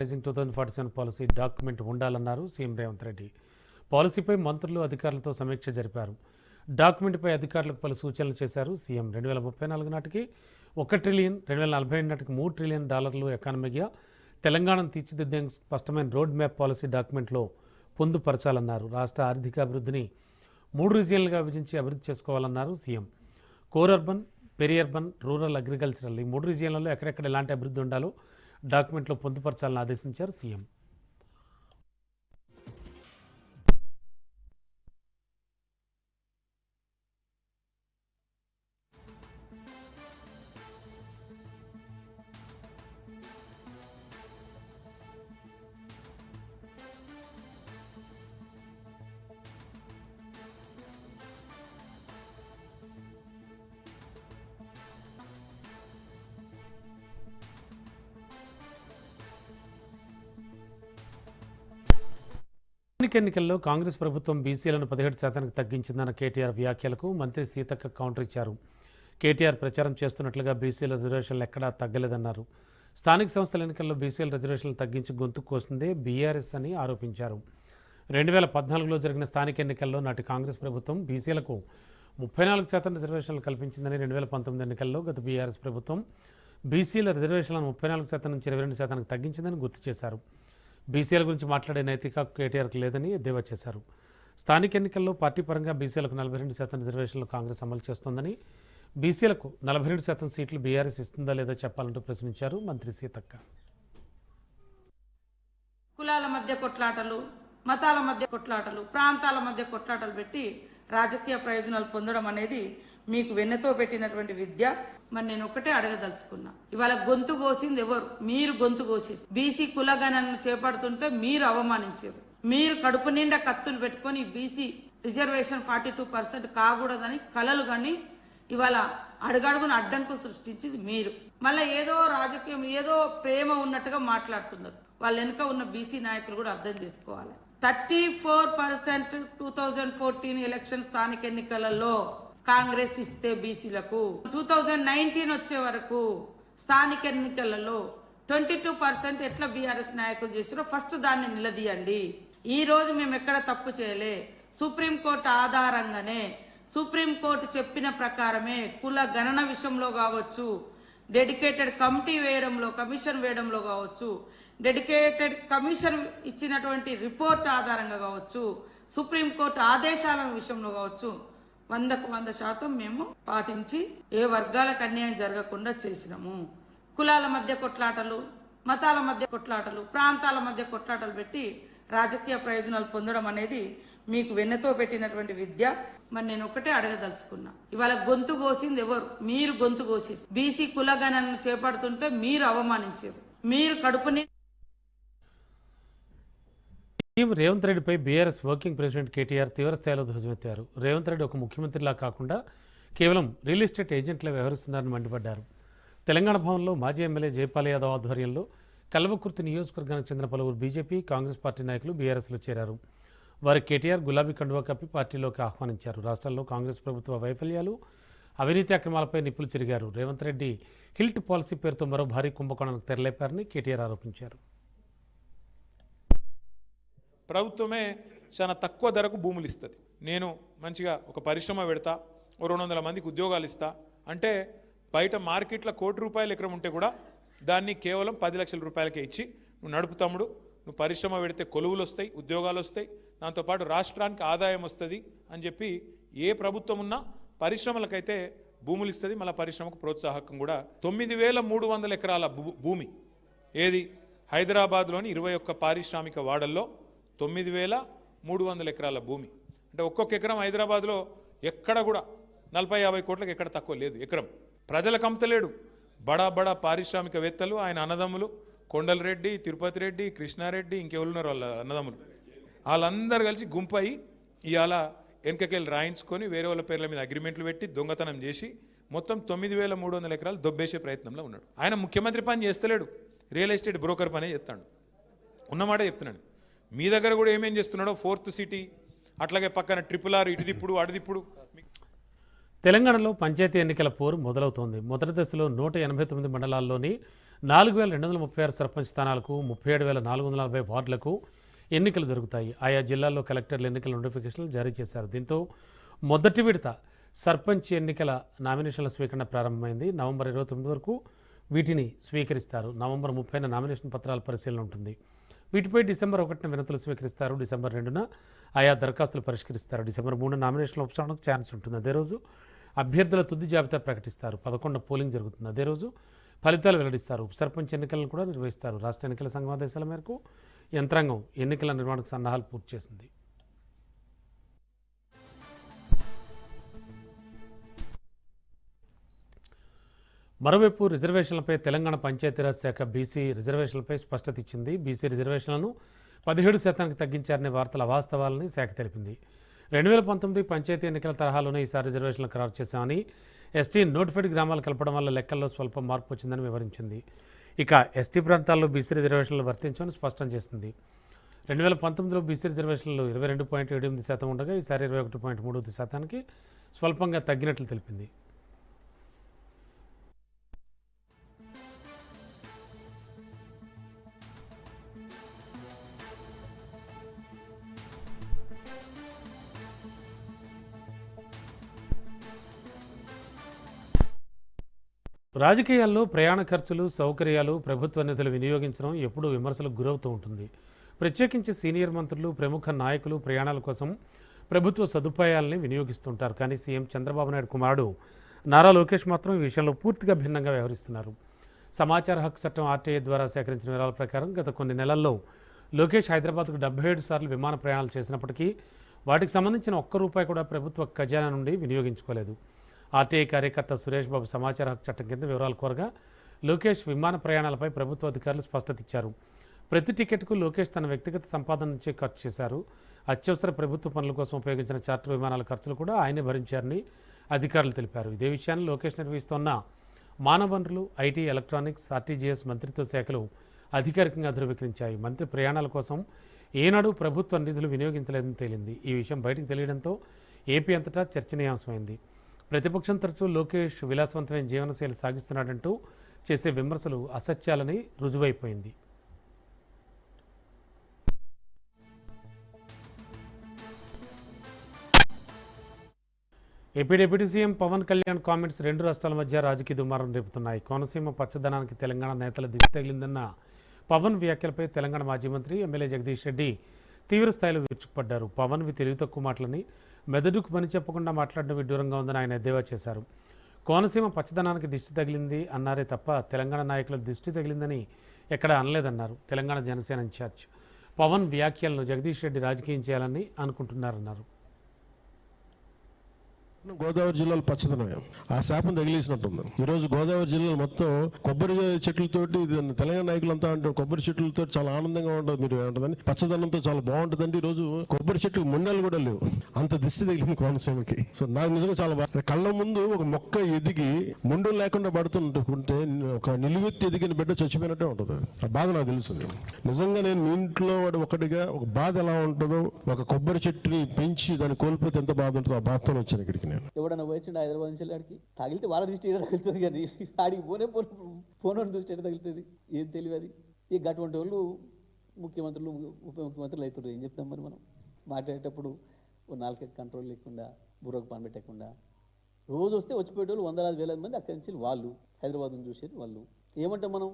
Rising two thousand forty seven policy document ఉండాలన్నారు CM Revanth Reddy. పాలసీపై మంత్రులు అధికారులతో సమీక్ష జరిపారు. డాక్యుమెంట్పై అధికారులకు పలు సూచనలు చేశారు సీఎం. రెండు వేల ముప్పై నాలుగు నాటికి ఒక ట్రిలియన్ రెండు వేల నలభై ఏడు నాటికి మూడు ట్రిలియన్ డాలర్లు ఎకానమీగా తెలంగాణను తీర్చిదిద్దే స్పష్టమైన రోడ్ మ్యాప్ పాలసీ డాక్యుమెంట్లో పొందుపరచాలన్నారు. రాష్ట్ర ఆర్థిక అభివృద్ధిని మూడు రీజియన్లుగా విభజించి అభివృద్ధి చేసుకోవాలన్నారు CM. Core urban periurban rural agricultural ఈ మూడు రీజియన్లలో ఎక్కడెక్కడ ఎలాంటి అభివృద్ధి ఉండాలో డాక్యుమెంట్లో పొందుపరచాలని ఆదేశించారు సీఎం. స్థానిక ఎన్నికల్లో కాంగ్రెస్ ప్రభుత్వం బీసీలను పదిహేడు శాతానికి తగ్గించిందన్న కేటీఆర్ వ్యాఖ్యలకు మంత్రి సీతక్క కౌంటర్ ఇచ్చారు. కేటీఆర్ ప్రచారం చేస్తున్నట్లుగా బీసీల రిజర్వేషన్లు ఎక్కడా తగ్గలేదన్నారు. స్థానిక సంస్థల ఎన్నికల్లో బీసీల రిజర్వేషన్లు తగ్గించి గొంతు కోసిందే బీఆర్ఎస్ అని ఆరోపించారు. రెండు వేల పద్నాలుగులో జరిగిన స్థానిక ఎన్నికల్లో నాటి కాంగ్రెస్ ప్రభుత్వం బీసీలకు ముప్పై నాలుగు శాతం రిజర్వేషన్లు కల్పించిందని రెండు వేల పంతొమ్మిది ఎన్నికల్లో గత బీఆర్ఎస్ ప్రభుత్వం బీసీల రిజర్వేషన్లను ముప్పై నాలుగు శాతం నుంచి ఇరవై రెండు శాతానికి తగ్గించిందని గుర్తు చేశారు. బీసీల గురించి మాట్లాడే నైతిక కేటీఆర్కి లేదని ఎద్దేవా చేశారు. స్థానిక ఎన్నికల్లో పార్టీ పరంగా బీసీలకు నలభై రెండు శాతం రిజర్వేషన్లు కాంగ్రెస్ అమలు చేస్తోందని బీసీలకు నలభై రెండు శాతం సీట్లు బీఆర్ఎస్ ఇస్తుందా లేదా చెప్పాలంటూ ప్రశ్నించారు మంత్రి సీతక్క. కులాల మధ్య కొట్లాటలు మతాల మధ్య కొట్లాటలు ప్రాంతాల మధ్య కొట్లాటలు పెట్టి రాజకీయ ప్రయోజనాలు పొందడం అనేది మీకు వెన్నతో పెట్టినటువంటి విద్య? మరి నేను ఒకటే అడగదలుచుకున్నా. ఇవాళ గొంతు కోసింది ఎవరు? మీరు గొంతు కోసింది బీసీ కులగణను చేపడుతుంటే మీరు అవమానించారు. మీరు కడుపు నిండా కత్తులు పెట్టుకొని BC reservation forty two percent కాకూడదని కలలు కానీ ఇవాళ అడుగడుగున అడ్డంకు సృష్టించింది మీరు. మళ్ళీ ఏదో రాజకీయం ఏదో ప్రేమ ఉన్నట్టుగా మాట్లాడుతున్నారు. వాళ్ళ వెనుక ఉన్న బీసీ నాయకులు కూడా అర్థం చేసుకోవాలి. Thirty four percent two thousand fourteen election స్థానిక ఎన్నికలలో కాంగ్రెస్ ఇస్తే బీసీలకు. టూ థౌజండ్ నైన్టీన్ వచ్చే వరకు స్థానిక ఎన్నికలలో ట్వంటీ టూ పర్సెంట్ ఎట్లా బీఆర్ఎస్ నాయకులు చేసారో ఫస్ట్ దాన్ని నిలదీయండి. ఈ రోజు మేము ఎక్కడ తప్పు చేయలే. సుప్రీంకోర్టు ఆధారంగానే సుప్రీంకోర్టు చెప్పిన ప్రకారమే కుల గణన విషయంలో కావచ్చు డెడికేటెడ్ కమిటీ వేయడంలో కమిషన్ వేయడంలో కావచ్చు డెడికేటెడ్ కమిషన్ ఇచ్చినటువంటి రిపోర్ట్ ఆధారంగా కావచ్చు సుప్రీంకోర్టు ఆదేశాల విషయంలో కావచ్చు వందకు వంద శాతం మేము పాటించి ఏ వర్గాలకు అన్యాయం జరగకుండా చేసినాము. కులాల మధ్య కొట్లాటలు మతాల మధ్య కొట్లాటలు ప్రాంతాల మధ్య కొట్లాటలు పెట్టి రాజకీయ ప్రయోజనాలు పొందడం అనేది మీకు వెన్నతో పెట్టినటువంటి విద్య. మరి నేను ఒకటే అడగదలుచుకున్నా. ఇవాళ గొంతు కోసింది ఎవరు? మీరు గొంతు కోసింది. బీసీ కులగణను చేపడుతుంటే మీరు అవమానించారు. మీరు కడుపుని సీఎం రేవంత్ రెడ్డిపై బీఆర్ఎస్ వర్కింగ్ ప్రెసిడెంట్ కేటీఆర్ తీవ్రస్థాయిలో ధ్వజమెత్తారు. రేవంత్ రెడ్డి ఒక ముఖ్యమంత్రిలా కాకుండా కేవలం రియల్ ఎస్టేట్ ఏజెంట్లా వ్యవహరిస్తున్నారని మండిపడ్డారు. తెలంగాణ భవన్లో మాజీ ఎమ్మెల్యే జయపాల్ యాదవ్ ఆధ్వర్యంలో కల్వకుర్తి నియోజకవర్గానికి చెందిన పలువురు బీజేపీ కాంగ్రెస్ పార్టీ నాయకులు బీఆర్ఎస్లో చేరారు. వారి కేటీఆర్ గులాబీ కండువా కప్పి పార్టీలోకి ఆహ్వానించారు. రాష్ట్రంలో కాంగ్రెస్ ప్రభుత్వ వైఫల్యాలు అవినీతి అక్రమాలపై నిప్పులు చెరిగారు. రేవంత్ రెడ్డి హిల్ట్ పాలసీ పేరుతో మరో భారీ కుంభకోణానికి తెరలేపారని కేటీఆర్ ఆరోపించారు. ప్రభుత్వమే చాలా తక్కువ ధరకు భూములు ఇస్తుంది. నేను మంచిగా ఒక పరిశ్రమ పెడతా ఓ రెండు వందల మందికి ఉద్యోగాలు ఇస్తా. అంటే బయట మార్కెట్లో కోటి రూపాయలు ఎకరం ఉంటే కూడా దాన్ని కేవలం పది లక్షల రూపాయలకే ఇచ్చి నువ్వు నడుపు తమ్ముడు నువ్వు పరిశ్రమ పెడితే కొలువులు వస్తాయి ఉద్యోగాలు వస్తాయి దాంతోపాటు రాష్ట్రానికి ఆదాయం వస్తుంది అని చెప్పి ఏ ప్రభుత్వం ఉన్నా పరిశ్రమలకైతే భూములు ఇస్తుంది మళ్ళీ పరిశ్రమకు ప్రోత్సాహకం కూడా. తొమ్మిది వేల మూడు వందల ఎకరాల భూ- భూమి ఏది హైదరాబాద్లోని ఇరవై ఒక్క పారిశ్రామిక వాడల్లో తొమ్మిది వేల మూడు వందల ఎకరాల భూమి. అంటే ఒక్కొక్క ఎకరం హైదరాబాద్లో ఎక్కడ కూడా నలభై యాభై కోట్లకు ఎక్కడ తక్కువ లేదు ఎకరం. ప్రజలకు అమ్ముతలేడు. బడా బడా పారిశ్రామికవేత్తలు ఆయన అన్నదమ్ములు కొండలరెడ్డి తిరుపతి రెడ్డి కృష్ణారెడ్డి ఇంకెవరున్నారు వాళ్ళ అన్నదమ్ములు? వాళ్ళందరూ కలిసి గుంపయి ఇవాళ వెనకకెళ్ళి రాయించుకొని వేరే వాళ్ళ పేర్ల మీద అగ్రిమెంట్లు పెట్టి దొంగతనం చేసి మొత్తం తొమ్మిది వేల మూడు వందల ఎకరాలు దొబ్బేసే ప్రయత్నంలో ఉన్నాడు. ఆయన ముఖ్యమంత్రి పని చేస్తలేడు. రియల్ ఎస్టేట్ బ్రోకర్ పనే చేస్తాడు. ఉన్నమాట చెప్తున్నాడు మీ దగ్గర కూడా ఏమేం చేస్తున్నాడో? ఫోర్త్ సిటీ అట్లాగే పక్కన ట్రిపుల్ ఆర్ ఇటుదిప్పుడు అడిదిప్పుడు తెలంగాణలో పంచాయతీ ఎన్నికల పోరు మొదలవుతోంది. మొదటి దశలో నూట ఎనభై తొమ్మిది మండలాల్లోని నాలుగు వేల రెండు వందల ముప్పై ఆరు సర్పంచ్ స్థానాలకు ముప్పై ఏడు వేల నాలుగు వందల నలభై వార్డులకు ఎన్నికలు జరుగుతాయి. ఆయా జిల్లాల్లో కలెక్టర్లు ఎన్నికల నోటిఫికేషన్లు జారీ చేశారు. దీంతో మొదటి విడత సర్పంచ్ ఎన్నికల నామినేషన్ల స్వీకరణ ప్రారంభమైంది. నవంబర్ ఇరవై తొమ్మిది వరకు వీటిని స్వీకరిస్తారు. నవంబర్ ముప్పైన నామినేషన్ పత్రాల పరిశీలన ఉంటుంది. వీటిపై డిసెంబర్ ఒకటిన వినతులు స్వీకరిస్తారు. డిసెంబర్ రెండున ఆయా దరఖాస్తులు పరిష్కరిస్తారు. డిసెంబర్ మూడున నామినేషన్ల ఉపసంహరణకు ఛాన్స్ ఉంటుంది. అదే రోజు అభ్యర్థుల తుది జాబితా ప్రకటిస్తారు. పదకొండు పోలింగ్ జరుగుతుంది. అదే రోజు ఫలితాలు వెల్లడిస్తారు. ఉప సర్పంచ్ ఎన్నికలను కూడా నిర్వహిస్తారు. రాష్ట్ర ఎన్నికల సంఘం ఆదేశాల మేరకు యంత్రాంగం ఎన్నికల నిర్వహణకు సన్నాహాలు పూర్తి చేసింది. మరోవైపు రిజర్వేషన్లపై తెలంగాణ పంచాయతీరాజ్ శాఖ బీసీ రిజర్వేషన్లపై స్పష్టత ఇచ్చింది. బీసీ రిజర్వేషన్లను పదిహేడు శాతానికి తగ్గించారనే వార్తల అవాస్తవాలని శాఖ తెలిపింది. రెండు వేల పంతొమ్మిది పంచాయతీ ఎన్నికల తరహాలోనే ఈసారి రిజర్వేషన్లు ఖరారు చేశామని ఎస్టీ నోటిఫైడ్ గ్రామాలు కలపడం వల్ల లెక్కల్లో స్వల్ప మార్పు వచ్చిందని వివరించింది. ఇక ఎస్టీ ప్రాంతాల్లో బీసీ రిజర్వేషన్లు వర్తించమని స్పష్టం చేసింది. రెండు వేల పంతొమ్మిదిలో బీసీ రిజర్వేషన్లు ఇరవై రెండు పాయింట్ ఏడు ఎనిమిది శాతం ఉండగా ఈసారి ఇరవై ఒకటి పాయింట్ మూడు శాతానికి స్వల్పంగా తగ్గినట్లు తెలిపింది. రాజకీయాల్లో ప్రయాణ ఖర్చులు సౌకర్యాలు ప్రభుత్వ నిధులు వినియోగించడం ఎప్పుడూ విమర్శలకు గురవుతూ ఉంటుంది. ప్రత్యేకించి సీనియర్ మంత్రులు ప్రముఖ నాయకులు ప్రయాణాల కోసం ప్రభుత్వ సదుపాయాలని వినియోగిస్తుంటారు. కానీ సీఎం చంద్రబాబు నాయుడు కుమారుడు నారా లోకేష్ మాత్రం ఈ విషయంలో పూర్తిగా భిన్నంగా వ్యవహరిస్తున్నారు. సమాచార హక్కు చట్టం ఆర్టీఐ ద్వారా సేకరించిన వివరాల ప్రకారం గత కొన్ని నెలల్లో లోకేష్ హైదరాబాద్కు డెబ్బై ఏడు సార్లు విమాన ప్రయాణాలు చేసినప్పటికీ వాటికి సంబంధించిన ఒక్క రూపాయి కూడా ప్రభుత్వ ఖజానా నుండి వినియోగించుకోలేదు. ఆర్టీఐ కార్యకర్త సురేష్ బాబు సమాచార హక్కు చట్టం కింద వివరాలు కోరగా లోకేష్ విమాన ప్రయాణాలపై ప్రభుత్వ అధికారులు స్పష్టత ఇచ్చారు. ప్రతి టికెట్కు లోకేష్ తన వ్యక్తిగత సంపాదన నుంచే ఖర్చు చేశారు. అత్యవసర ప్రభుత్వ పనుల కోసం ఉపయోగించిన చార్టర్ విమానాల ఖర్చులు కూడా ఆయనే భరించారని అధికారులు తెలిపారు. ఇదే విషయాన్ని లోకేష్ నిర్వహిస్తోన్న మానవ వనరులు ఐటీ ఎలక్ట్రానిక్స్ ఆర్టీజీఎస్ మంత్రిత్వ శాఖలు అధికారికంగా ధృవీకరించాయి. మంత్రి ప్రయాణాల కోసం ఏనాడు ప్రభుత్వ నిధులు వినియోగించలేదని తేలింది. ఈ విషయం బయటకు తెలియడంతో ఏపీ అంతటా చర్చనీయాంశమైంది. ప్రతిపక్షం తరచూ లోకేష్ విలాసవంతమైన జీవనశైలి సాగిస్తున్నాడంటూ చేసే విమర్శలు అసత్యాలని రుజువైపోయింది. AP deputy CM Pawan Kalyan comments రెండు రాష్ట్రాల మధ్య రాజకీయ దుమారం రేపుతున్నాయి. కోనసీమ పచ్చదనానికి తెలంగాణ నేతల దిశ తగిలిందన్న పవన్ వ్యాఖ్యలపై తెలంగాణ మాజీ మంత్రి ఎమ్మెల్యే జగదీష్ రెడ్డి తీవ్ర స్థాయిలో విరుచుకుపడ్డారు. పవన్వి తెలివి తక్కువ మాటలని మెదడుకు పని చెప్పకుండా మాట్లాడడం విడ్డూరంగా ఉందని ఆయన ఎద్దేవా చేశారు. కోనసీమ పచ్చదనానికి దిష్టి తగిలింది అన్నారే తప్ప తెలంగాణ నాయకుల దిష్టి తగిలిందని ఎక్కడ అనలేదన్నారు తెలంగాణ జనసేన ఇన్ఛార్జ్. పవన్ వ్యాఖ్యలను జగదీష్ రెడ్డి రాజకీయం చేయాలని అనుకుంటున్నారన్నారు. గోదావరి జిల్లాలో పచ్చదనమే. ఆ శాపం తగిలేసినట్టుంది. ఈరోజు గోదావరి జిల్లాలో మొత్తం కొబ్బరి చెట్లతోటి తెలంగాణ తెలంగాణ నాయకులంతా అంటారు కొబ్బరి చెట్లతో చాలా ఆనందంగా ఉంటుంది మీరు ఏమంటుందని పచ్చదనంతో చాలా బాగుంటుందండి. ఈ రోజు కొబ్బరి చెట్లు ముండలు కూడా లేవు. అంత దిష్టి తగిలింది కోనసీమకి. సో నాకు నిజంగా చాలా బాగా కళ్ళ ముందు ఒక మొక్క ఎదిగి ముండు లేకుండా పడుతుంటే ఒక నిలువెత్తి ఎదిగిన బిడ్డ చచ్చిపోయినట్టే ఉంటుంది. ఆ బాధ నాకు తెలుసు. నిజంగా నేను మీ ఇంట్లో వాడు ఒకటిగా ఒక బాధ ఎలా ఉంటుందో ఒక కొబ్బరి చెట్టుని పెంచి దాన్ని కోల్పోతే ఎంత బాధ ఉంటుందో ఆ బాధతో వచ్చాను ఇక్కడికి. నేను. ఎవడన్నా పోయించండి హైదరాబాద్ నుంచి ఆడికి? తగిలితే వాళ్ళ దృష్టి ఏడ తగులుతుంది కానీ ఆడికి పోనే పోను పోనోని దృష్టి ఏడ తగులుతుంది? ఏం తెలియదు ఇక అటువంటి వాళ్ళు ముఖ్యమంత్రులు ఉప ముఖ్యమంత్రులు అవుతుండ్రు. ఏం చెప్తాం మరి మనం? మాట్లాడేటప్పుడు ఓ కంట్రోల్ లేకుండా బుర్రకు పని పెట్టకుండా. రోజు వస్తే వచ్చిపోయేటోళ్ళు వందలాది వేలాది మంది అక్కడి నుంచి వాళ్ళు హైదరాబాద్ను చూసేది వాళ్ళు. ఏమంటాం మనం?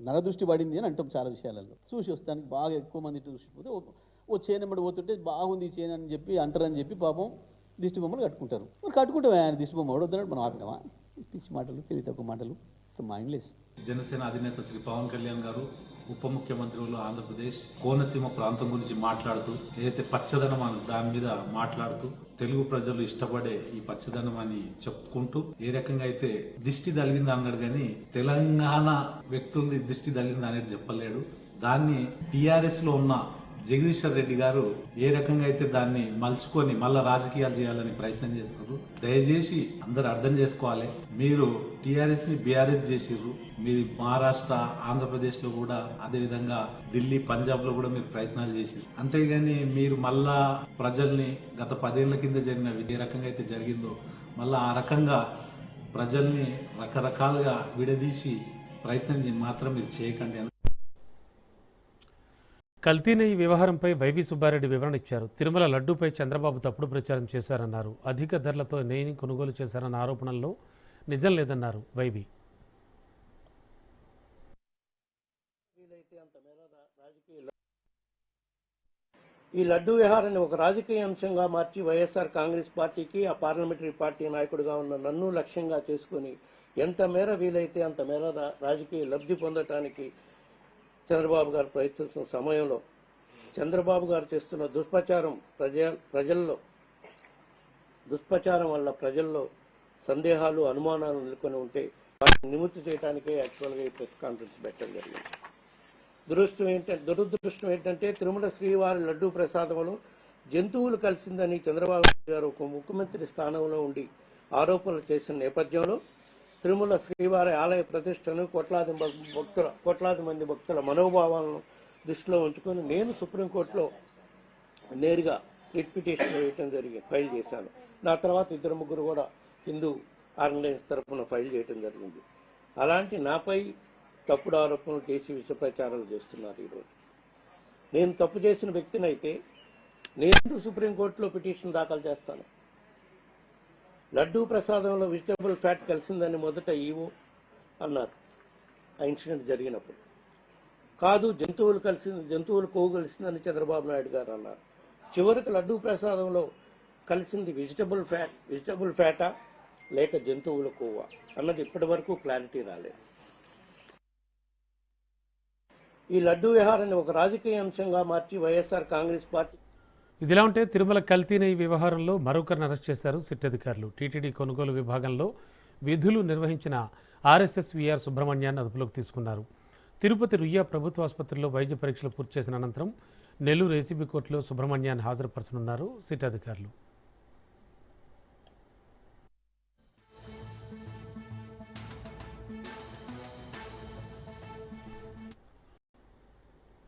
నరదృష్టి పడింది అని అంటాం చాలా విషయాలలో. చూసి వస్తానికి బాగా ఎక్కువ మంది చూసిపోతే ఓ- ఓ చేను పోతుంటే బాగుంది ఈ చేను అని చెప్పి అంటారని చెప్పి పాపం దిష్టి బొమ్మలు కట్టుకుంటారు. మరి కట్టుకుంటామే ఆయన దిష్టి బొమ్మ వద్దన్నాడు? మనం ఆపినామా పిచ్చి మాటలు తెలివి తక్కువ మాటలు మైండ్లెస్ జనసేన అధినేత శ్రీ పవన్ కళ్యాణ్ గారు ఉప ముఖ్యమంత్రులు ఆంధ్రప్రదేశ్ కోనసీమ ప్రాంతం గురించి మాట్లాడుతూ ఏదైతే పచ్చదనం దాని మీద మాట్లాడుతూ తెలుగు ప్రజలు ఇష్టపడే ఈ పచ్చదనం అని చెప్పుకుంటూ ఏ రకంగా అయితే దిష్టి తగిలింది అన్నాడు కానీ తెలంగాణ వ్యక్తులది దిష్టి తగిలింది అనేది చెప్పలేడు. దాన్ని టిఆర్ఎస్లో ఉన్న జగదీశ్వర్ రెడ్డి గారు ఏ రకంగా అయితే దాన్ని మలుచుకొని మళ్ళా రాజకీయాలు చేయాలని ప్రయత్నం చేస్తారు దయచేసి అందరు అర్థం చేసుకోవాలి. మీరు టిఆర్ఎస్ని బీఆర్ఎస్ చేసిర్రు. మీది మహారాష్ట్ర ఆంధ్రప్రదేశ్లో కూడా అదే విధంగా ఢిల్లీ పంజాబ్లో కూడా మీరు ప్రయత్నాలు చేసిర్రు. అంతేగాని మీరు మళ్ళా ప్రజల్ని గత పదేళ్ళ కింద జరిగిన ఏ రకంగా అయితే జరిగిందో మళ్ళా ఆ రకంగా ప్రజల్ని రకరకాలుగా విడదీసి ప్రయత్నం మాత్రం మీరు చేయకండి. కల్తీన వ్యవహారంపై వైవి సుబ్బారెడ్డి వివరణ ఇచ్చారు. తిరుమల లడ్డూపై చంద్రబాబు తప్పుడు ప్రచారం చేశారన్నారు. అధిక ధరలతో నెయ్యిని కొనుగోలు చేశారన్న ఆరోపణల్లో నిజం లేదన్నారు వైవి ఈ లడ్డు వ్యవహారాన్ని ఒక రాజకీయ అంశంగా మార్చి వైఎస్ఆర్ కాంగ్రెస్ పార్టీకి ఆ పార్లమెంటరీ పార్టీ నాయకుడిగా ఉన్న నన్ను లక్ష్యంగా చేసుకుని ఎంత మేర వీలైతే అంత మేర రాజకీయ లబ్ధి పొందటానికి చంద్రబాబు గారు ప్రయత్నిస్తున్న సమయంలో చంద్రబాబు గారు చేస్తున్న దుష్ప్రచారం ప్రజ ప్రజల్లో దుష్ప్రచారం వల్ల ప్రజల్లో సందేహాలు అనుమానాలు నెలకొని ఉంటే వాటిని నివృత్తి చేయడానికే యాక్చువల్గా ఈ ప్రెస్ కాన్ఫరెన్స్ పెట్టడం జరిగింది. దురదృష్టం ఏంటంటే దురదృష్టం ఏంటంటే తిరుమల శ్రీవారి లడ్డూ ప్రసాదంలో జంతువులు కలిసిందని చంద్రబాబు గారు ఒక ముఖ్యమంత్రి స్థానంలో ఉండి ఆరోపణలు చేసిన నేపథ్యంలో తిరుమల శ్రీవారి ఆలయ ప్రతిష్టను కోట్లాది భక్తుల కోట్లాది మంది భక్తుల మనోభావాలను దృష్టిలో ఉంచుకొని నేను సుప్రీంకోర్టులో నేరుగా రిట్ పిటిషన్ వేయటం జరిగింది ఫైల్ చేశాను. నా తర్వాత ఇద్దరు ముగ్గురు కూడా హిందూ ఆర్గనైజ్ తరఫున ఫైల్ చేయటం జరిగింది. అలాంటి నాపై తప్పుడు ఆరోపణలు చేసి విష ప్రచారాలు చేస్తున్నారు ఈరోజు. నేను తప్పు చేసిన వ్యక్తినైతే నేను సుప్రీంకోర్టులో పిటిషన్ దాఖలు చేస్తాను. లడ్డూ ప్రసాదంలో వెజిటబుల్ ఫ్యాట్ కలిసిందని మొదట ఈవో అన్నారు. ఆ ఇన్సిడెంట్ జరిగినప్పుడు. కాదు జంతువులు కలిసి జంతువులు కొవ్వు కలిసిందని చంద్రబాబు నాయుడు గారు అన్నారు. చివరికి లడ్డూ ప్రసాదంలో కలిసింది వెజిటబుల్ ఫ్యాట్ వెజిటబుల్ ఫ్యాటా లేక జంతువుల కొవ్వా? అన్నది ఇప్పటి వరకు క్లారిటీ రాలేదు. ఈ లడ్డూ వ్యవహారాన్ని ఒక రాజకీయ అంశంగా మార్చి వైఎస్ఆర్ కాంగ్రెస్ పార్టీ ఇదిలా ఉంటే తిరుమల కల్తీనై వ్యవహారంలో మరొకరిని అరెస్ట్ చేశారు సిట్ అధికారులు. టీటీడీ కొనుగోలు విభాగంలో విధులు నిర్వహించిన ఆర్ఎస్ఎస్ విఆర్ సుబ్రహ్మణ్యాన్ని అదుపులోకి తీసుకున్నారు. తిరుపతి రుయ్యా ప్రభుత్వ ఆసుపత్రిలో వైద్య పరీక్షలు పూర్తి చేసిన అనంతరం నెల్లూరు ఏసీబీ కోర్టులో సుబ్రహ్మణ్యాన్ని హాజరుపరచనున్నారు సిట్ అధికారులు.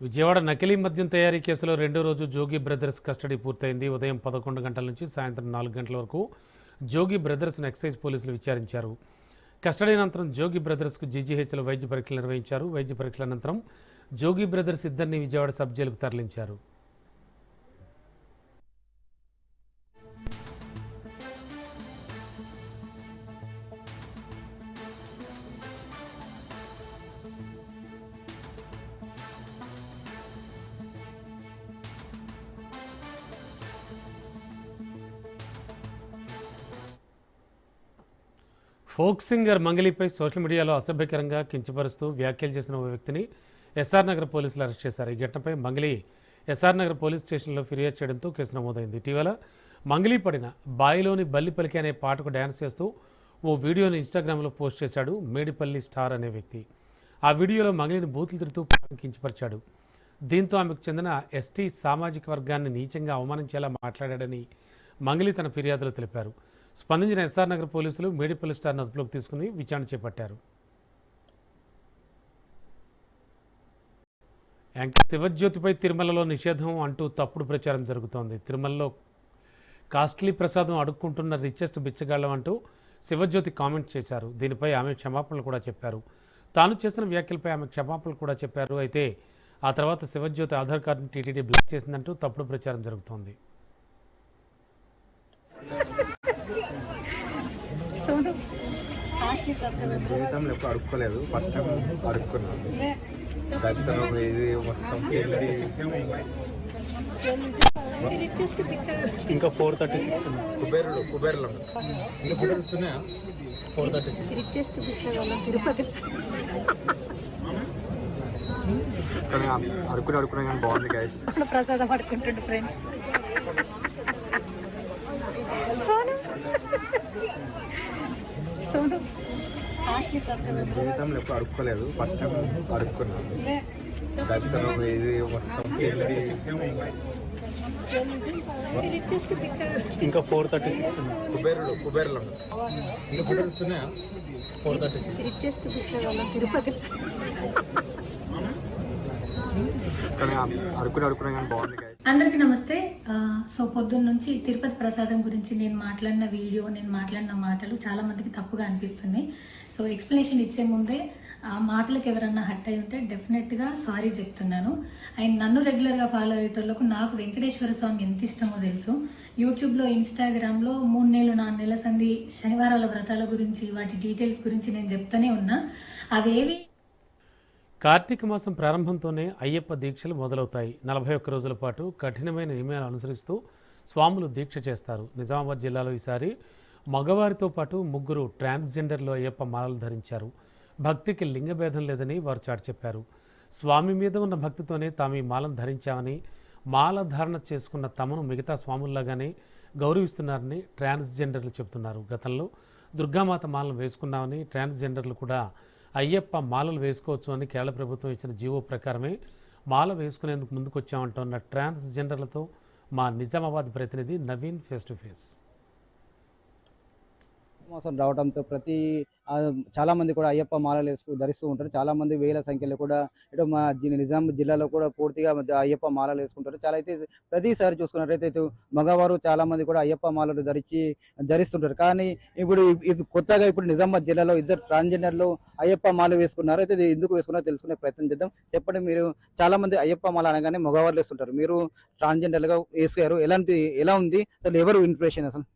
విజయవాడ నకిలీ మద్యం తయారీ కేసులో రెండో రోజు జోగి బ్రదర్స్ కస్టడీ పూర్తయింది. ఉదయం పదకొండు గంటల నుంచి సాయంత్రం నాలుగు గంటల వరకు జోగి బ్రదర్స్ను ఎక్సైజ్ పోలీసులు విచారించారు. కస్టడీ అనంతరం జోగి బ్రదర్స్కు జీజీహెచ్లో వైద్య పరీక్షలు నిర్వహించారు. వైద్య పరీక్షల అనంతరం జోగి బ్రదర్స్ ఇద్దరిని విజయవాడ సబ్ జైలుకు తరలించారు. ఫోక్ సింగర్ మంగళిపై సోషల్ మీడియాలో అసభ్యకరంగా కించపరుస్తూ వ్యాఖ్యలు చేసిన ఓ వ్యక్తిని ఎస్ఆర్ నగర్ పోలీసులు అరెస్ట్ చేశారు. ఈ ఘటనపై మంగళి ఎస్ఆర్ నగర్ పోలీస్ స్టేషన్లో ఫిర్యాదు చేయడంతో కేసు నమోదైంది. ఇటీవల మంగళి పడిన బాయిలోని బల్లి పలికి అనే పాటకు డ్యాన్స్ చేస్తూ ఓ వీడియోని ఇన్స్టాగ్రామ్లో పోస్ట్ చేశాడు మేడిపల్లి స్టార్ అనే వ్యక్తి. ఆ వీడియోలో మంగళిని బూతులు తిడుతూ కించపరిచాడు. దీంతో ఆమెకు చెందిన ఎస్టీ సామాజిక వర్గాన్ని నీచంగా అవమానించేలా మాట్లాడాడని మంగళి తన ఫిర్యాదులో తెలిపారు. స్పందించిన ఎస్ఆర్ నగర్ పోలీసులు మేడిపల్లి స్టార్ను అదుపులోకి తీసుకుని విచారణ చేపట్టారు. యాంకర్ శివజ్యోతిపై తిరుమలలో నిషేధం అంటూ తప్పుడు ప్రచారం జరుగుతోంది. తిరుమలలో కాస్ట్లీ ప్రసాదం అడుక్కుంటున్న రిచెస్ట్ బిచ్చగాళ్ళం అంటూ శివజ్యోతి కామెంట్ చేశారు. దీనిపై ఆమె క్షమాపణలు కూడా చెప్పారు. తాను చేసిన వ్యాఖ్యలపై ఆమె క్షమాపణలు కూడా చెప్పారు. అయితే ఆ తర్వాత శివజ్యోతి ఆధార్ కార్డును టీటీడీ బ్లాక్ చేసిందంటూ తప్పుడు ప్రచారం జరుగుతోంది. జీవితంలో ఎప్పుడు అడుక్కోలేదు ఫస్ట్ టైం అడుక్కున్నాను దర్శనం ఇది మొత్తం ఇంకా ఫోర్ థర్టీ సిక్స్ కుబేరుడు కుబేరులో ఇంకా ఫోటోస్ ఉన్నాయా ఫోర్ థర్టీ సిక్స్. రిచెస్ట్ పిచ్చగాళ్ళం తిరుపతి కానీ అడుక్కుని అడుక్కున్నా కానీ బాగుంది గైస్ ప్రసాదం పడుకుంటుండు ఫ్రెండ్స్ ప్రసాదం జీవితంలో ఎప్పుడు అడుక్కోలేదు ఫస్ట్ టైం అడుక్కున్నాను దర్శనం ఇది మొత్తం ఇంకా ఫోర్ థర్టీ సిక్స్ కుబేరుడు కుబేరులో ఇంకా ఫోటోస్ ఉన్నాయా ఫోర్ థర్టీ సిక్స్ తిరుపతి. కానీ అడుక్కుని అడుక్కున్నా కానీ బాగుంది అందరికీ నమస్తే. సో పొద్దున్న నుంచి తిరుపతి ప్రసాదం గురించి నేను మాట్లాడిన వీడియో నేను మాట్లాడిన మాటలు చాలా మందికి తప్పుగా అనిపిస్తున్నాయి. సో ఎక్స్ప్లెనేషన్ ఇచ్చే ముందే ఆ మాటలకు ఎవరన్నా హట్ అయి ఉంటే డెఫినెట్గా సారీ చెప్తున్నాను. అండ్ నన్ను రెగ్యులర్గా ఫాలో అయ్యేటోళ్ళకు నాకు వెంకటేశ్వర స్వామి ఎంత ఇష్టమో తెలుసు. యూట్యూబ్లో ఇన్స్టాగ్రామ్లో మూడు నెలలు నాలుగు నెలల సంది శనివారాల వ్రతాల గురించి వాటి డీటెయిల్స్ గురించి నేను చెప్తూనే ఉన్నా. అవేవి కార్తీక మాసం ప్రారంభంతోనే అయ్యప్ప దీక్షలు మొదలవుతాయి. నలభై ఒక్క రోజుల పాటు కఠినమైన నియమాలు అనుసరిస్తూ స్వాములు దీక్ష చేస్తారు. నిజామాబాద్ జిల్లాలో ఈసారి మగవారితో పాటు ముగ్గురు ట్రాన్స్జెండర్లు అయ్యప్ప మాలలు ధరించారు. భక్తికి లింగభేదం లేదని వారు చాటి చెప్పారు. స్వామి మీద ఉన్న భక్తితోనే తాము ఈ మాలను ధరించామని మాల ధారణ చేసుకున్న తమను మిగతా స్వాముల్లాగానే గౌరవిస్తున్నారని ట్రాన్స్జెండర్లు చెబుతున్నారు. గతంలో దుర్గామాత మాలను వేసుకున్నామని ట్రాన్స్జెండర్లు కూడా అయ్యప్ప మాలలు వేసుకోవచ్చు అని కేరళ ప్రభుత్వం ఇచ్చిన జీవో ప్రకారమే మాల వేసుకునేందుకు ముందుకొచ్చామంటున్న ట్రాన్స్జెండర్లతో మా నిజామాబాద్ ప్రతినిధి నవీన్ ఫేస్ టు ఫేస్ మోసం రావడంతో ప్రతి చాలామంది కూడా అయ్యప్ప మాలలు వేసుకు ధరిస్తూ ఉంటారు. చాలా మంది వేల సంఖ్యలో కూడా ఇటు మా నిజాం జిల్లాలో కూడా పూర్తిగా అయ్యప్ప మాలలు వేసుకుంటారు. చాలా అయితే ప్రతిసారి చూసుకున్నట్లయితే మగవారు చాలా మంది కూడా అయ్యప్ప మాలలు ధరించి ధరిస్తుంటారు. కానీ ఇప్పుడు ఇప్పుడు కొత్తగా ఇప్పుడు నిజామాబాద్ జిల్లాలో ఇద్దరు ట్రాన్స్జెండర్లు అయ్యప్ప మాల వేసుకున్నారు. అయితే ఎందుకు వేసుకున్నారో తెలుసుకునే ప్రయత్నం చేద్దాం. చెప్పండి మీరు చాలా మంది అయ్యప్ప మాల అనగానే మగవారు వేస్తుంటారు. మీరు ట్రాన్స్జెండర్లుగా వేసుకున్నారు ఎలాంటి ఎలా ఉంది? అసలు ఎవరు ఇన్స్పిరేషన్ అసలు?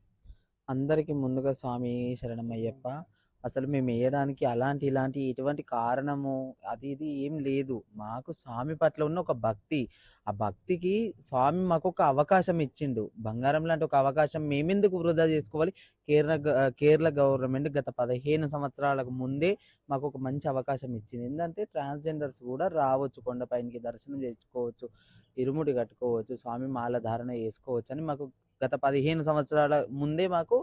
అందరికీ ముందుగా స్వామి శరణమయ్యప్ప. అసలు మేము వేయడానికి అలాంటి ఇలాంటి ఎటువంటి కారణము అది ఇది ఏం లేదు. మాకు స్వామి పట్ల ఉన్న ఒక భక్తి. ఆ భక్తికి స్వామి మాకు ఒక అవకాశం ఇచ్చిండు. బంగారం లాంటి ఒక అవకాశం మేమెందుకు వృధా చేసుకోవాలి? కేరళ గ- కేరళ గవర్నమెంట్ గత పదిహేను సంవత్సరాలకు ముందే మాకు ఒక మంచి అవకాశం ఇచ్చింది. ఏంటంటే ట్రాన్స్జెండర్స్ కూడా రావచ్చు కొండపైనకి దర్శనం చేసుకోవచ్చు ఇరుముడి కట్టుకోవచ్చు స్వామి మాల ధారణ చేసుకోవచ్చు అని మాకు గత పదిహేను సంవత్సరాల ముందే మాకు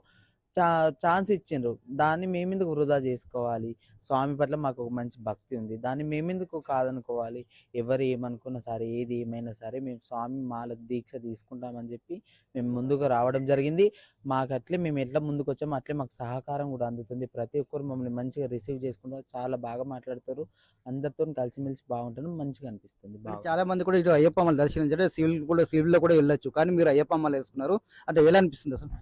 చా ఛాన్స్ ఇచ్చిండ్రు. దాన్ని మేమెందుకు వృధా చేసుకోవాలి? స్వామి పట్ల మాకు ఒక మంచి భక్తి ఉంది. దాన్ని మేమెందుకు కాదనుకోవాలి? ఎవరు ఏమనుకున్నా సరే ఏది ఏమైనా సరే మేము స్వామి మాల దీక్ష తీసుకుంటామని చెప్పి మేము ముందుకు రావడం జరిగింది. మాకు అట్లే మేము ఎట్లా ముందుకు వచ్చామో అట్లే మాకు సహకారం కూడా అందుతుంది. ప్రతి ఒక్కరు మమ్మల్ని మంచిగా రిసీవ్ చేసుకుంటారు చాలా బాగా మాట్లాడతారు. అందరితో కలిసిమెలిసి బాగుంటాను మంచిగా అనిపిస్తుంది. చాలా మంది కూడా ఇటు అయ్యప్ప మాల దర్శించే సివిల్ కూడా సివిల్లో కూడా వెళ్ళొచ్చు. కానీ మీరు అయ్యప్ప వేసుకున్నారు. అంటే ఎలా అనిపిస్తుంది అసలు?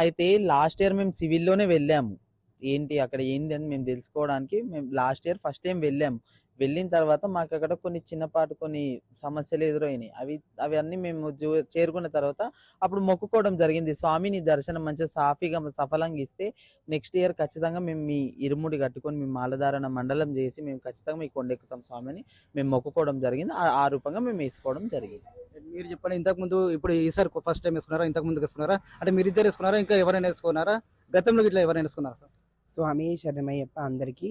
అయితే లాస్ట్ ఇయర్ మేము సివిల్లోనే వెళ్ళాము. ఏంటి అక్కడ ఏంది అని మేము తెలుసుకోవడానికి మేము లాస్ట్ ఇయర్ ఫస్ట్ టైం వెళ్ళాము. వెళ్ళిన తర్వాత మాకు అక్కడ కొన్ని చిన్నపాటి కొన్ని సమస్యలు ఎదురైనాయి అవి అవి అన్నీ మేము చేరుకున్న తర్వాత అప్పుడు మొక్కుకోవడం జరిగింది. స్వామిని దర్శనం మంచిగా సాఫీగా సఫలంగా ఇస్తే నెక్స్ట్ ఇయర్ ఖచ్చితంగా మేము మీ ఇరుముడి కట్టుకొని మీ మాలధారణ మండలం చేసి మేము ఖచ్చితంగా మీ కొండెక్కుతాం స్వామిని మేము మొక్కుకోవడం జరిగింది. ఆ- ఆ రూపంగా మేము వేసుకోవడం జరిగింది. మీరు చెప్పండి ఇంతకు ముందు ఇప్పుడు ఈసారి ఫస్ట్ టైం వేసుకున్నారా? ఇంతకు ముందు వేసుకున్నారా? అంటే మీరు ఇద్దరు వేసుకున్నారా? ఇంకా ఎవరైనా వేసుకున్నారా? గతంలో ఇట్లా ఎవరైనా వేసుకున్నారా స్వామి శరణమయ్యప్ప అందరికీ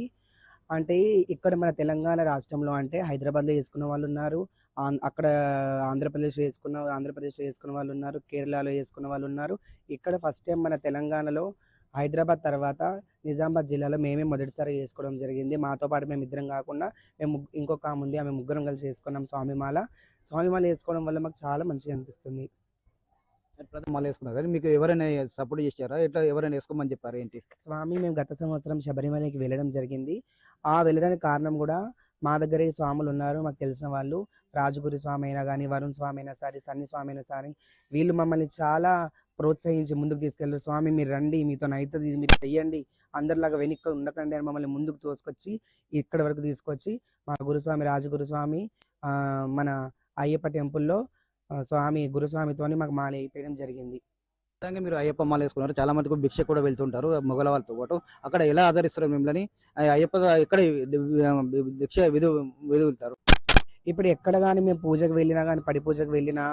అంటే ఇక్కడ మన తెలంగాణ రాష్ట్రంలో అంటే హైదరాబాద్లో వేసుకున్న వాళ్ళు ఉన్నారు ఆం- అక్కడ ఆంధ్రప్రదేశ్లో వేసుకున్న ఆంధ్రప్రదేశ్లో వేసుకున్న వాళ్ళు ఉన్నారు కేరళలో వేసుకున్న వాళ్ళు ఉన్నారు ఇక్కడ ఫస్ట్ టైం మన తెలంగాణలో హైదరాబాద్ తర్వాత నిజామాబాద్ జిల్లాలో మేమే మొదటిసారి వేసుకోవడం జరిగింది. మాతో పాటు మేము ఇద్దరం కాకుండా మేము ఇంకొక ఆమె ఉంది. ఆమె ముగ్గురం కలిసి వేసుకున్నాం స్వామిమాల. స్వామిమాల వేసుకోవడం వల్ల మాకు చాలా మంచిగా అనిపిస్తుంది. ప్రథమ వేసుకున్నారు. కానీ మీకు ఎవరైనా సపోర్ట్ చేశారా? ఇట్లా ఎవరైనా వేసుకోమని చెప్పారు ఏంటి? స్వామి మేము గత సంవత్సరం శబరిమలకి వెళ్ళడం జరిగింది. ఆ వెళ్ళడానికి కారణం కూడా మా దగ్గరే స్వాములు ఉన్నారు. మాకు తెలిసిన వాళ్ళు రాజగురి స్వామి అయినా కానీ వరుణ్ స్వామి అయినా సరే సన్ని స్వామి అయినా సరే వీళ్ళు మమ్మల్ని చాలా ప్రోత్సహించి ముందుకు తీసుకెళ్ళారు స్వామి మీరు రండి మీతో అవుతుంది మీరు చెయ్యండి. అందరిలాగా వెనక్కి ఉండకండి అని మమ్మల్ని ముందుకు తోసుకొచ్చి ఇక్కడ వరకు తీసుకొచ్చి మా గురుస్వామి రాజగురుస్వామి స్వామి మన అయ్యప్ప టెంపుల్లో స్వామి గురుస్వామితోని మాకు మాల అయిపోయడం జరిగింది. ఖచ్చితంగా మీరు అయ్యప్ప మాల వేసుకున్నారు. చాలా మందికి భిక్ష కూడా వెళ్తుంటారు మొగల వాళ్ళతో పాటు. అక్కడ ఎలా ఆదరిస్తారు మిమ్మల్ని? అయ్యప్ప ఎక్కడ భిక్ష విధు విధు ఇప్పుడు ఎక్కడ కానీ మేము పూజకు వెళ్ళినా కానీ పడి పూజకు వెళ్ళినా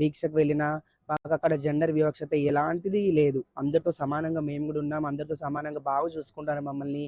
భిక్షకు వెళ్ళినా మాకు అక్కడ జెండర్ వివక్షత ఎలాంటిది లేదు. అందరితో సమానంగా మేము కూడా ఉన్నాం. అందరితో సమానంగా బాగా చూసుకుంటారు మమ్మల్ని.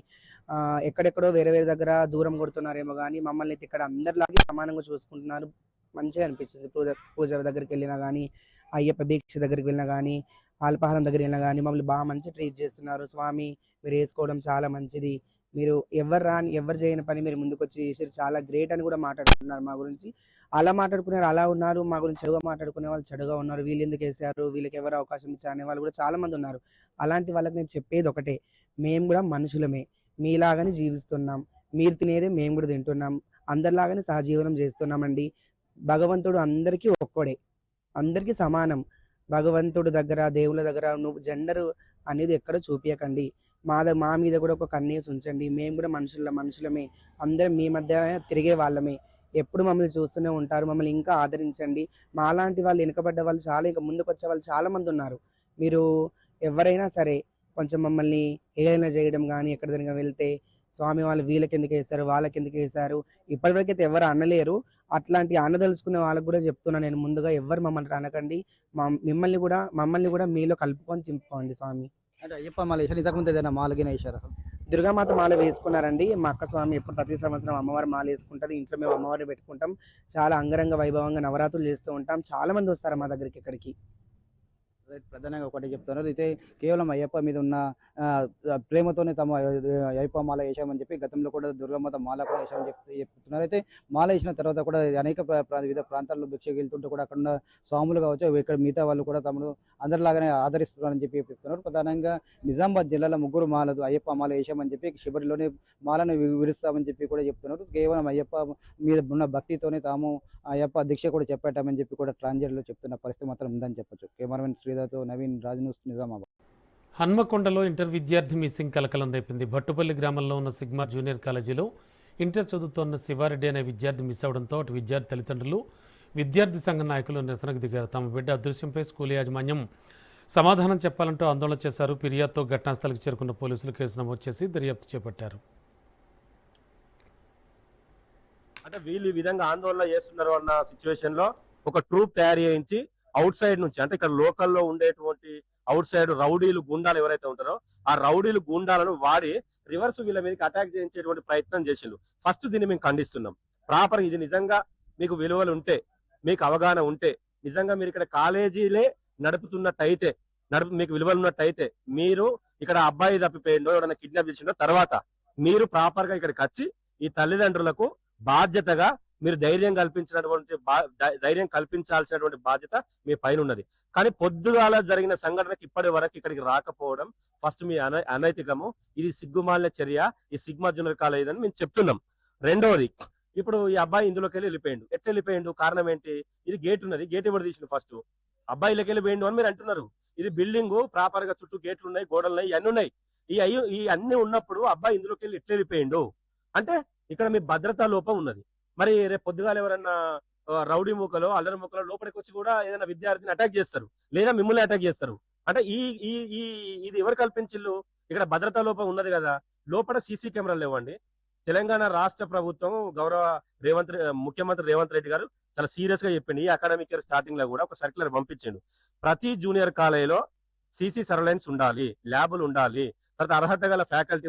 ఎక్కడెక్కడో వేరే వేరే దగ్గర దూరం కొడుతున్నారేమో కానీ మమ్మల్ని అయితే ఇక్కడ అందరిలాగే సమానంగా చూసుకుంటున్నారు. మంచిగా అనిపిస్తుంది. పూజ పూజ దగ్గరికి వెళ్ళినా కానీ అయ్యప్ప దీక్ష దగ్గరికి వెళ్ళినా కానీ అల్పాహారం దగ్గర వెళ్ళినా కానీ మమ్మల్ని బాగా మంచిగా ట్రీట్ చేస్తున్నారు. స్వామి మీరు వేసుకోవడం చాలా మంచిది. మీరు ఎవరు రాని ఎవరు చేయని పని మీరు ముందుకు వచ్చి చేసారు చాలా గ్రేట్ అని కూడా మాట్లాడుతున్నారు మా గురించి. అలా మాట్లాడుకున్నారు అలా ఉన్నారు. మా గురించి చెడుగా మాట్లాడుకునే వాళ్ళు చెడుగా ఉన్నారు. వీళ్ళు ఎందుకు వేసారు? వీళ్ళకి ఎవరు అవకాశం ఇచ్చారు? అనే వాళ్ళు కూడా చాలా మంది ఉన్నారు. అలాంటి వాళ్ళకి నేను చెప్పేది ఒకటే. మేము కూడా మనుషులమే. మీలాగానే జీవిస్తున్నాం. మీరు తినేదే మేము కూడా తింటున్నాం. అందరిలాగానే సహజీవనం చేస్తున్నామండి. భగవంతుడు అందరికీ ఒక్కడే. అందరికీ సమానం. భగవంతుడు దగ్గర దేవుళ్ళ దగ్గర నువ్వు జెండర్ అనేది ఎక్కడ చూపించకండి మా ద- మా మీద కూడా ఒక కన్నేసి ఉంచండి. మేము కూడా మనుషుల మనుషులమే. అందరం మీ మధ్య తిరిగే వాళ్ళమే. ఎప్పుడు మమ్మల్ని చూస్తూనే ఉంటారు. మమ్మల్ని ఇంకా ఆదరించండి. మాలాంటి వాళ్ళు వెనుకబడ్డ వాళ్ళు చాలా ఇంకా ముందుకు వచ్చే వాళ్ళు చాలా మంది ఉన్నారు. మీరు ఎవరైనా సరే కొంచెం మమ్మల్ని ఏదైనా చేయడం కానీ ఎక్కడికైనా వెళ్తే స్వామి వాళ్ళు వీళ్ళకి ఎందుకు వేస్తారు వాళ్ళకి ఎందుకు వేస్తారు ఇప్పటివరకు అయితే ఎవరు అనలేరు. అట్లాంటి అనదలుచుకునే వాళ్ళకి కూడా చెప్తున్నా నేను ముందుగా ఎవరు మమ్మల్ని అనకండి మా మిమ్మల్ని కూడా మమ్మల్ని కూడా మీలో కలుపుకొని చింపుకోండి స్వామి. అంటే అయ్యప్ప మాల వేసారు ఇంతకుముందు ఏదైనా మాలగిన వేశారు? అసలు దుర్గామాత మాల వేసుకున్నారండి. మా అక్క స్వామి ఎప్పుడు ప్రతి సంవత్సరం అమ్మవారి మాల వేసుకుంటుంది. ఇంట్లో మేము అమ్మవారిని పెట్టుకుంటాం. చాలా అంగరంగ వైభవంగా నవరాత్రులు చేస్తూ ఉంటాం. చాలా మంది వస్తారు మా దగ్గరికి ఇక్కడికి ప్రధానంగా ఒకటి చెప్తున్నారు. అయితే కేవలం అయ్యప్ప మీద ఉన్న ఆ, ప్రేమతోనే తమ అయ్యప్ప మాల వేసామని చెప్పి గతంలో కూడా దుర్గమాత మాల కూడా వేసామని చెప్తే చెప్తున్నారు. అయితే మాల వేసిన తర్వాత కూడా అనేక వివిధ ప్రాంతాల్లో భిక్షకు వెళ్తుంటే కూడా అక్కడ ఉన్న స్వాములు కావచ్చు ఇక్కడ మిగతా వాళ్ళు కూడా తమను అందరిలాగానే ఆదరిస్తున్నారని చెప్పి చెప్తున్నారు. ప్రధానంగా నిజామాబాద్ జిల్లాలో ముగ్గురు మాలదు అయ్యప్ప మాల వేసామని చెప్పి శిబిరిలోనే మాలను విరుస్తామని చెప్పి కూడా చెప్తున్నారు. కేవలం అయ్యప్ప మీద ఉన్న భక్తితోనే తాము అయ్యప్ప దీక్ష కూడా చెప్పాటమని చెప్పి కూడా ట్రాన్జర్లో చెప్తున్న పరిస్థితి మాత్రం ఉందని చెప్పొచ్చు. Cameraman Naveen Raju news Nizamabad. హన్మకొండలో inter విద్యార్థి మిస్సింగ్ కలకలం రేపింది. భట్టుపల్లి గ్రామంలో ఉన్న సిగ్మా జూనియర్ కాలేజీలో ఇంటర్ చదువుతోన్న శివారెడ్డి అనే విద్యార్థి మిస్ అవడంతో అటు విద్యార్థి తల్లిదండ్రులు విద్యార్థి సంఘ నాయకులు నిరసనకు దిగారు. తమ బిడ్డ అదృశ్యంపై స్కూల్ యాజమాన్యం సమాధానం చెప్పాలంటూ ఆందోళన చేశారు. ఫిర్యాదుతో ఘటనాస్థలికి చేరుకున్న పోలీసులు కేసు నమోదు చేసి దర్యాప్తు చేపట్టారు. అంటే వీళ్ళు ఈ విధంగా ఆందోళన చేస్తున్నారు అన్న సిచ్యువేషన్లో ఒక ట్రూప్ తయారు చేయించి అవుట్ సైడ్ నుంచి అంటే ఇక్కడ లోకల్లో ఉండేటువంటి అవుట్ సైడ్ రౌడీలు గుండాలు ఎవరైతే ఉంటారో ఆ రౌడీలు గుండాలను వాడి రివర్స్ వీళ్ళ మీదకి అటాక్ చేయించేటువంటి ప్రయత్నం చేసిండు. ఫస్ట్ దీన్ని మేము ఖండిస్తున్నాం. ప్రాపర్ ఇది నిజంగా మీకు విలువలు ఉంటే మీకు అవగాహన ఉంటే నిజంగా మీరు ఇక్కడ కాలేజీలే నడుపుతున్నట్టయితే నడుపు మీకు విలువలు ఉన్నట్టయితే మీరు ఇక్కడ అబ్బాయి తప్పిపోయిండో ఎవరైనా కిడ్నాప్ చేసిండో తర్వాత మీరు ప్రాపర్గా ఇక్కడికి వచ్చి ఈ తల్లిదండ్రులకు బాధ్యతగా మీరు ధైర్యం కల్పించినటువంటి బా- ధైర్యం కల్పించాల్సినటువంటి బాధ్యత మీ పైన ఉన్నది. కానీ పొద్దుగాల జరిగిన సంఘటనకి ఇప్పటి వరకు ఇక్కడికి రాకపోవడం ఫస్ట్ మీ అనైతికము. ఇది సిగ్గుమాలిన చర్య. ఈ సిగ్మా జూనియర్ కాలేజ్ అని మేము చెప్తున్నాం. రెండవది ఇప్పుడు ఈ అబ్బాయి ఇందులోకి వెళ్ళి వెళ్ళిపోయిండు. ఎట్లా వెళ్ళిపోయిండు? కారణం ఏంటి? ఇది గేట్ ఉన్నది. గేట్ ఎవరు తీసిండు ఫస్ట్ అబ్బాయిలోకి వెళ్ళిపోయిండు అని మీరు అంటున్నారు. ఇది బిల్డింగ్ ప్రాపర్గా చుట్టూ గేట్లు ఉన్నాయి గోడలు ఉన్నాయి ఇవన్నీ ఉన్నాయి. ఈ అయ్యి ఈ అన్ని ఉన్నప్పుడు అబ్బాయి ఇందులోకి వెళ్ళి ఎట్లా వెళ్ళిపోయిండు? అంటే ఇక్కడ మీ భద్రతా లోపం ఉన్నది. మరి రేపు పొద్దుగాల ఎవరన్నా రౌడీ మూకలో అల్లరి మూకలో లోపలికి వచ్చి కూడా ఏదైనా విద్యార్థిని అటాక్ చేస్తారు. లేదా మిమ్మల్ని అటాక్ చేస్తారు. అంటే ఈ ఈ ఈ ఇది ఎవరు కల్పించిల్లు? ఇక్కడ భద్రతా లోపం ఉన్నది కదా. లోపల సీసీ కెమెరాలు లేవండి. తెలంగాణ రాష్ట్ర ప్రభుత్వం గౌరవ రేవంత్ ముఖ్యమంత్రి రేవంత్ రెడ్డి గారు చాలా సీరియస్గా చెప్పింది ఈ అకాడమిక్ ఇయర్ స్టార్టింగ్లో కూడా ఒక సర్క్యులర్ పంపించిండు. ప్రతి జూనియర్ కాలేజీలో సీసీ సర్వలెన్స్ ఉండాలి. ల్యాబులు ఉండాలి. తర్వాత అర్హత గల ఫ్యాకల్టీ